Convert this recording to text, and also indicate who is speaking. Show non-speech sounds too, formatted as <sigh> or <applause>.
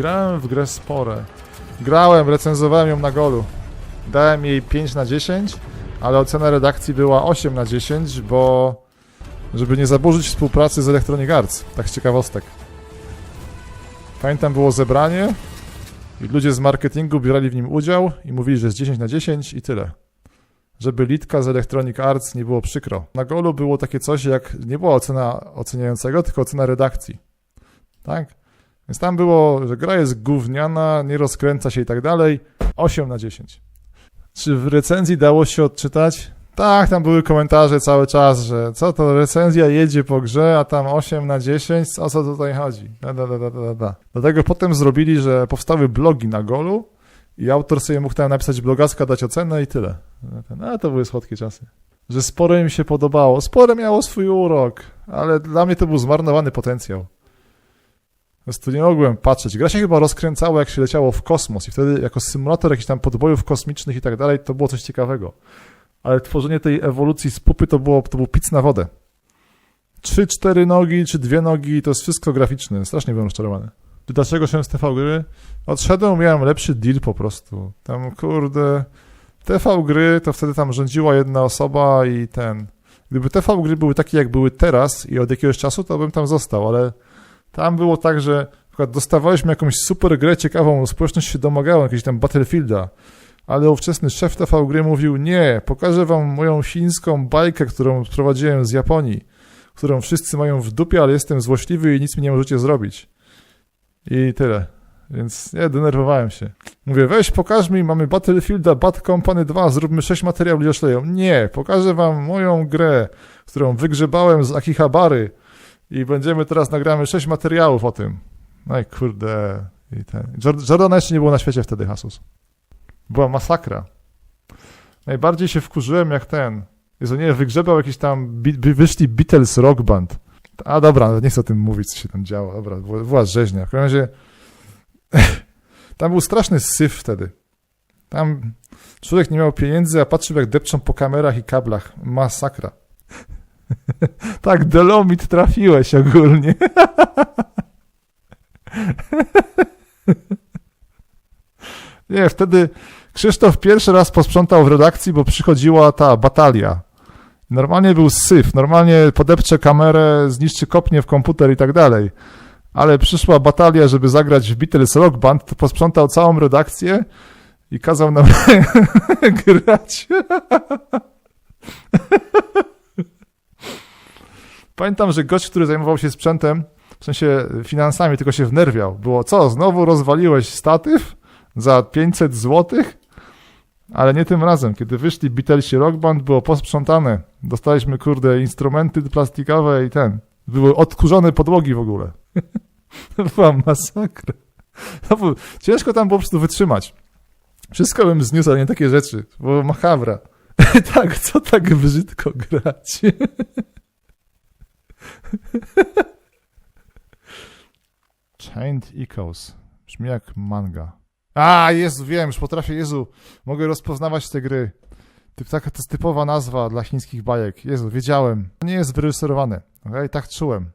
Speaker 1: Grałem w grę Spore. Grałem, recenzowałem ją na golu. Dałem jej 5 na 10, ale ocena redakcji była 8 na 10, bo żeby nie zaburzyć współpracy z Electronic Arts. Tak z ciekawostek. Pamiętam było zebranie i ludzie z marketingu bierali w nim udział i mówili, że jest 10 na 10 i tyle. Żeby litka z Electronic Arts nie było przykro. Na golu było takie coś jak, nie była ocena oceniającego, tylko ocena redakcji. Tak? Więc tam było, że gra jest gówniana, nie rozkręca się i tak dalej. 8 na 10. Czy w recenzji dało się odczytać? Tak, tam były komentarze cały czas, że co to recenzja jedzie po grze, a tam 8 na 10, o co tutaj chodzi? Da, da, da, da, da. Dlatego potem zrobili, że powstały blogi na golu i autor sobie mógł tam napisać blogaska, dać ocenę i tyle. A to były słodkie czasy. Że spore im się podobało. Spore miało swój urok, ale dla mnie to był zmarnowany potencjał. Po prostu nie mogłem patrzeć. Gra się chyba rozkręcała, jak się leciało w kosmos i wtedy jako symulator jakichś tam podbojów kosmicznych i tak dalej, to było coś ciekawego. Ale tworzenie tej ewolucji z pupy to było, to był pic na wodę. Trzy, cztery nogi, czy dwie nogi, to jest wszystko graficzne. Strasznie byłem rozczarowany. Dlaczego szedłem z TV gry? Odszedłem, miałem lepszy deal po prostu. Tam, kurde, TV gry, to wtedy tam rządziła jedna osoba i ten... Gdyby TV gry były takie, jak były teraz i od jakiegoś czasu, to bym tam został, ale tam było tak, że przykład dostawaliśmy jakąś super grę ciekawą, społeczność się domagała jakiegoś tam Battlefielda, ale ówczesny szef TV gry mówił, nie, pokażę wam moją chińską bajkę, którą sprowadziłem z Japonii, którą wszyscy mają w dupie, ale jestem złośliwy i nic mi nie możecie zrobić. I tyle. Więc nie, denerwowałem się. Mówię, weź pokaż mi, mamy Battlefielda, Bad Company 2, zróbmy 6 materiałów, ludzie szleją. Nie, pokażę wam moją grę, którą wygrzebałem z Akihabary i będziemy teraz, nagramy 6 materiałów o tym. No i kurde. I ten. Jord- Jordana jeszcze nie było na świecie wtedy, Hasus. Była masakra. Najbardziej się wkurzyłem jak ten. Jezu, nie, wygrzebał jakiś tam, wyszli Beatles Rock Band. A dobra, nie chcę o tym mówić, co się tam działo. Dobra, była, była rzeźnia. W każdym razie <laughs> tam był straszny syf wtedy. Tam człowiek nie miał pieniędzy, a patrzył jak depczą po kamerach i kablach. Masakra. <laughs> tak, Delomit trafiłeś ogólnie. <laughs> nie, wtedy Krzysztof pierwszy raz posprzątał w redakcji, bo przychodziła ta batalia. Normalnie był syf, normalnie podepcze kamerę, zniszczy kopnie w komputer i tak dalej. Ale przyszła batalia, żeby zagrać w Beatles Rock Band, to posprzątał całą redakcję i kazał nam <laughs> grać. Pamiętam, że gość, który zajmował się sprzętem, w sensie finansami, tylko się wnerwiał. Było co, znowu rozwaliłeś statyw za 500 złotych? Ale nie tym razem. Kiedy wyszli Beatlesi Rock Band, było posprzątane. Dostaliśmy, kurde, instrumenty plastikowe i ten. Były odkurzone podłogi w ogóle. <laughs> Była masakra. Ciężko tam było po prostu wytrzymać. Wszystko bym zniósł, ale nie takie rzeczy. Było machabra. <laughs> tak, co tak brzydko grać? <laughs> <laughs> Chained Echoes. Brzmi jak manga. A, Jezu, wiem, już potrafię, Jezu, mogę rozpoznawać te gry. Ty- Taka to jest typowa nazwa dla chińskich bajek. Jezu, wiedziałem. To nie jest wyreżyserowane. Okay? Tak czułem.